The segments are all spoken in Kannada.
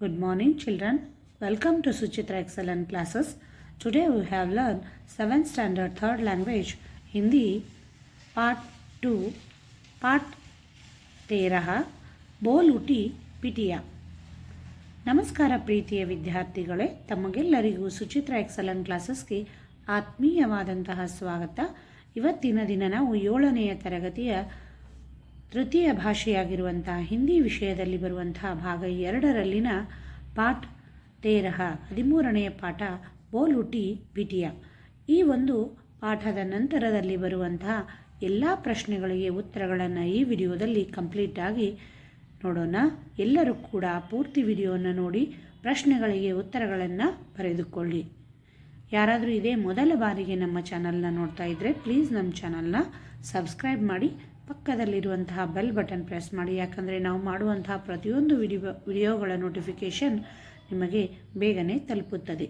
Good morning, children. Welcome to Suchitra Excellent Classes. Today we have learned 7th standard third language Hindi part 2 part 13 ಬೋಲ್ ಉಟಿ ಪಿಟಿಯ ನಮಸ್ಕಾರ ಪ್ರೀತಿಯ ವಿದ್ಯಾರ್ಥಿಗಳೇ ತಮಗೆಲ್ಲರಿಗೂ ಸುಚಿತ್ರ ಎಕ್ಸಲೆಂಟ್ ಕ್ಲಾಸಸ್ಗೆ ಆತ್ಮೀಯವಾದಂತಹ ಸ್ವಾಗತ ಇವತ್ತಿನ ದಿನ ನಾವು ಏಳನೆಯ ತರಗತಿಯ ತೃತೀಯ ಭಾಷೆಯಾಗಿರುವಂತಹ ಹಿಂದಿ ವಿಷಯದಲ್ಲಿ ಬರುವಂತಹ ಭಾಗ ಎರಡರಲ್ಲಿನ ಪಾಠ ತೇರಹ ಹದಿಮೂರನೆಯ ಪಾಠ ಬೋಲುಟಿ ಬಿಟಿಯ ಈ ಒಂದು ಪಾಠದ ನಂತರದಲ್ಲಿ ಬರುವಂತಹ ಎಲ್ಲ ಪ್ರಶ್ನೆಗಳಿಗೆ ಉತ್ತರಗಳನ್ನು ಈ ವಿಡಿಯೋದಲ್ಲಿ ಕಂಪ್ಲೀಟಾಗಿ ನೋಡೋಣ. ಎಲ್ಲರೂ ಕೂಡ ಪೂರ್ತಿ ವಿಡಿಯೋವನ್ನು ನೋಡಿ ಪ್ರಶ್ನೆಗಳಿಗೆ ಉತ್ತರಗಳನ್ನು ಬರೆದುಕೊಳ್ಳಿ. ಯಾರಾದರೂ ಇದೇ ಮೊದಲ ಬಾರಿಗೆ ನಮ್ಮ ಚಾನಲ್ನ ನೋಡ್ತಾ ಇದ್ದರೆ ಪ್ಲೀಸ್ ನಮ್ಮ ಚಾನಲ್ನ ಸಬ್ಸ್ಕ್ರೈಬ್ ಮಾಡಿ ಪಕ್ಕದಲ್ಲಿರುವಂತಹ ಬೆಲ್ ಬಟನ್ ಪ್ರೆಸ್ ಮಾಡಿ. ಯಾಕಂದರೆ ನಾವು ಮಾಡುವಂತಹ ಪ್ರತಿಯೊಂದು ವಿಡಿಯೋ ವಿಡಿಯೋಗಳ ನೋಟಿಫಿಕೇಷನ್ ನಿಮಗೆ ಬೇಗನೆ ತಲುಪುತ್ತದೆ.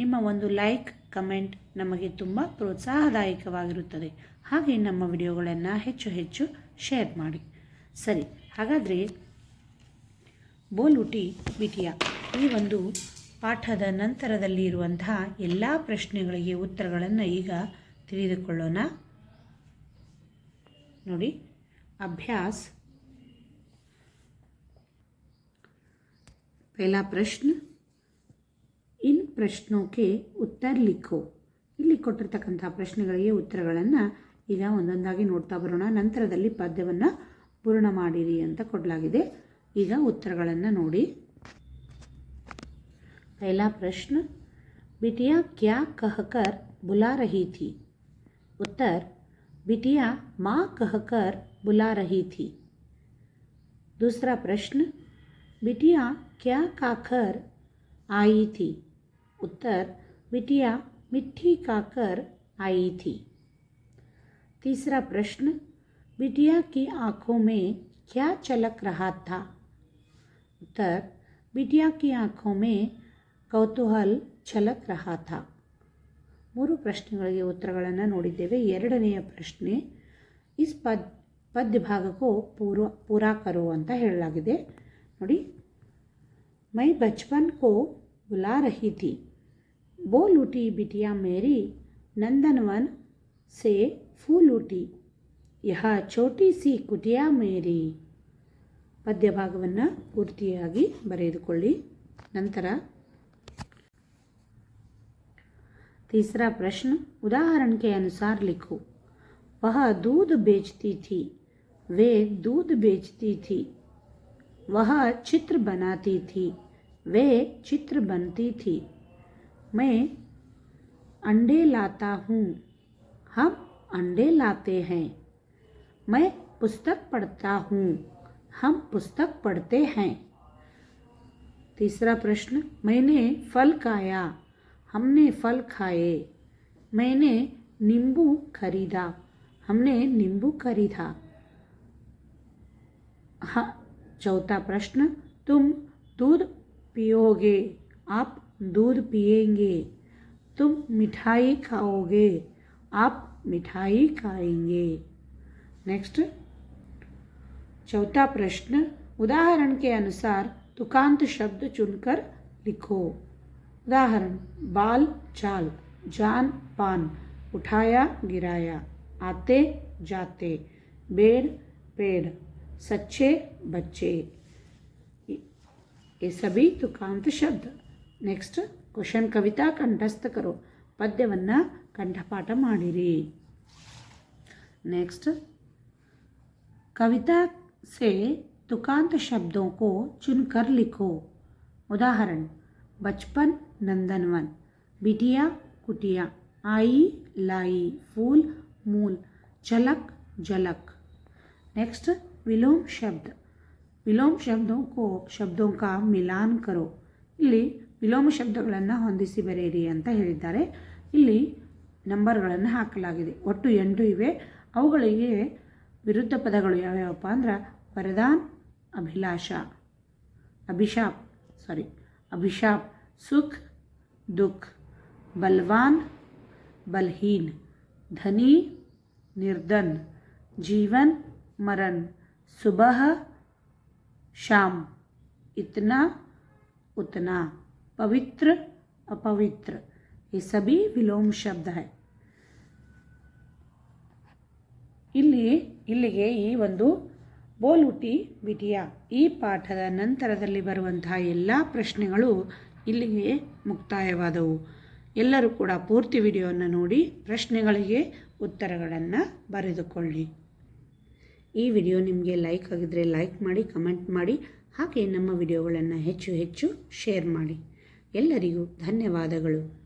ನಿಮ್ಮ ಒಂದು ಲೈಕ್ ಕಮೆಂಟ್ ನಮಗೆ ತುಂಬ ಪ್ರೋತ್ಸಾಹದಾಯಕವಾಗಿರುತ್ತದೆ. ಹಾಗೆ ನಮ್ಮ ವಿಡಿಯೋಗಳನ್ನು ಹೆಚ್ಚು ಹೆಚ್ಚು ಶೇರ್ ಮಾಡಿ. ಸರಿ, ಹಾಗಾದರೆ ಬೋಲುಟಿ ಬಿಟಿಯ ಈ ಒಂದು ಪಾಠದ ನಂತರದಲ್ಲಿ ಇರುವಂತಹ ಎಲ್ಲ ಪ್ರಶ್ನೆಗಳಿಗೆ ಉತ್ತರಗಳನ್ನು ಈಗ ತಿಳಿದುಕೊಳ್ಳೋಣ. ನೋಡಿ, ಅಭ್ಯಾಸ್. પહેલા ಪ್ರಶ್ನ. ಇನ್ ಪ್ರಶ್ನೋಕ್ಕೆ ಉತ್ತರ ಲಿಖೋ. ಇಲ್ಲಿ ಕೊಟ್ಟಿರ್ತಕ್ಕಂಥ ಪ್ರಶ್ನೆಗಳಿಗೆ ಉತ್ತರಗಳನ್ನು ಈಗ ಒಂದೊಂದಾಗಿ ನೋಡ್ತಾ ಬರೋಣ. ನಂತರದಲ್ಲಿ ಪದ್ಯವನ್ನು ಪೂರ್ಣ ಮಾಡಿರಿ ಅಂತ ಕೊಡಲಾಗಿದೆ. ಈಗ ಉತ್ತರಗಳನ್ನು ನೋಡಿ. ಪೈಲಾ ಪ್ರಶ್ನ. ಬಿಟಿಯಾ ಕ್ಯಾ ಕಹಕರ್ ಬುಲಾ ರಹಿ ಉತ್ತರ बिटिया माँ कहकर बुला रही थी। दूसरा प्रश्न, बिटिया क्या खाकर आई थी? उत्तर, बिटिया मिट्टी खाकर आई थी। तीसरा प्रश्न, बिटिया की आँखों में क्या चलक रहा था? उत्तर, बिटिया की आँखों में कौतूहल छलक रहा था। ಮೂರು ಪ್ರಶ್ನೆಗಳಿಗೆ ಉತ್ತರಗಳನ್ನು ನೋಡಿದ್ದೇವೆ. ಎರಡನೆಯ ಪ್ರಶ್ನೆ ಇಸ್ ಪದ್ ಪದ್ಯ ಭಾಗಕ್ಕೂ ಪೂರ್ವ, ಪೂರಾಕರು ಅಂತ ಹೇಳಲಾಗಿದೆ. ನೋಡಿ, ಮೈ ಬಚ್ಪನ್ ಕೋ ಬುಲಾ ರಹಿ ಥಿ ಬೋಲ್ ಬಿಟಿಯಾ ಮೇರಿ, ನಂದನವನ್ ಸೇ ಫೂಲ್ ಉಟಿ ಯಹ ಚೋಟಿ ಸಿ ಕುಟಿಯಾ ಮೇರಿ. ಪದ್ಯ ಭಾಗವನ್ನು ಪೂರ್ತಿಯಾಗಿ ಬರೆದುಕೊಳ್ಳಿ. ನಂತರ तीसरा प्रश्न उदाहरण के अनुसार लिखो। वह दूध बेचती थी, वे दूध बेचती थी। वह चित्र बनाती थी, वे चित्र बनती थी। मैं अंडे लाता हूँ, हम अंडे लाते हैं। मैं पुस्तक पढ़ता हूँ, हम पुस्तक पढ़ते हैं। तीसरा प्रश्न, मैंने फल खाया हमने फल खाए, मैंने नींबू खरीदा, हमने नींबू खरीदा। हाँ चौथा प्रश्न, तुम दूध पियोगे, आप दूध पिएँगे। तुम मिठाई खाओगे, आप मिठाई खाएँगे। नेक्स्ट चौथा प्रश्न, उदाहरण के अनुसार तुकांत शब्द चुनकर लिखो। उदाहरण बाल चाल जान पान उठाया गिराया आते जाते बेड़ पेड़ सच्चे बच्चे ये सभी तुकांत शब्द ನೆಕ್ಸ್ಟ್ ಕ್ವಶನ್ ಕವಿತಾ ಕಂಠಸ್ಥ ಕರೋ ಪದ್ಯವನ್ನು ಕಂಠಪಾಠ ಮಾಡಿರಿ नेक्स्ट कविता से तुकांत शब्दों को चुनकर लिखो उदाहरण बचपन नंदनवन बिटिया कुटिया आई लाई फूल मूल चलक जलक नेक्स्ट विलोम शब्द ವಿಲೋಮ ಶಬ್ದೋ ಕೋ ಶಬ್ದೋ ಕಾ ಮಿಲಾನ್ ಕರೋ ಇಲ್ಲಿ ವಿಲೋಮ ಶಬ್ದಗಳನ್ನು ಹೊಂದಿಸಿ ಬರೆಯಿರಿ ಅಂತ ಹೇಳಿದ್ದಾರೆ ಇಲ್ಲಿ ನಂಬರ್ಗಳನ್ನು ಹಾಕಲಾಗಿದೆ ಒಟ್ಟು ಎಂಟು ಇವೆ ಅವುಗಳಿಗೆ ವಿರುದ್ಧ ಪದಗಳು ಯಾವ್ಯಾವಪ್ಪ ಅಂದ್ರೆ ವರದಾನ್ ಅಭಿಲಾಷ ಅಭಿಶಾಪ್ ಸಾರಿ अभिशाप सुख दुख बलवान बलहीन धनी निर्धन जीवन मरण सुबह शाम इतना उतना पवित्र अपवित्र ये सभी विलोम शब्द है ಇಲ್ಲಿ ಇಲ್ಲಿಗೆ ಈ ಒಂದು ಬೋಲುಟಿ ಬಿಟಿಯ ಈ ಪಾಠದ ನಂತರದಲ್ಲಿ ಬರುವಂತಹ ಎಲ್ಲ ಪ್ರಶ್ನೆಗಳು ಇಲ್ಲಿಗೆ ಮುಕ್ತಾಯವಾದವು. ಎಲ್ಲರೂ ಕೂಡ ಪೂರ್ತಿ ವಿಡಿಯೋವನ್ನು ನೋಡಿ ಪ್ರಶ್ನೆಗಳಿಗೆ ಉತ್ತರಗಳನ್ನು ಬರೆದುಕೊಳ್ಳಿ. ಈ ವಿಡಿಯೋ ನಿಮಗೆ ಲೈಕ್ ಆಗಿದ್ದರೆ ಲೈಕ್ ಮಾಡಿ, ಕಮೆಂಟ್ ಮಾಡಿ, ಹಾಗೆ ನಮ್ಮ ವಿಡಿಯೋಗಳನ್ನು ಹೆಚ್ಚು ಹೆಚ್ಚು ಶೇರ್ ಮಾಡಿ. ಎಲ್ಲರಿಗೂ ಧನ್ಯವಾದಗಳು.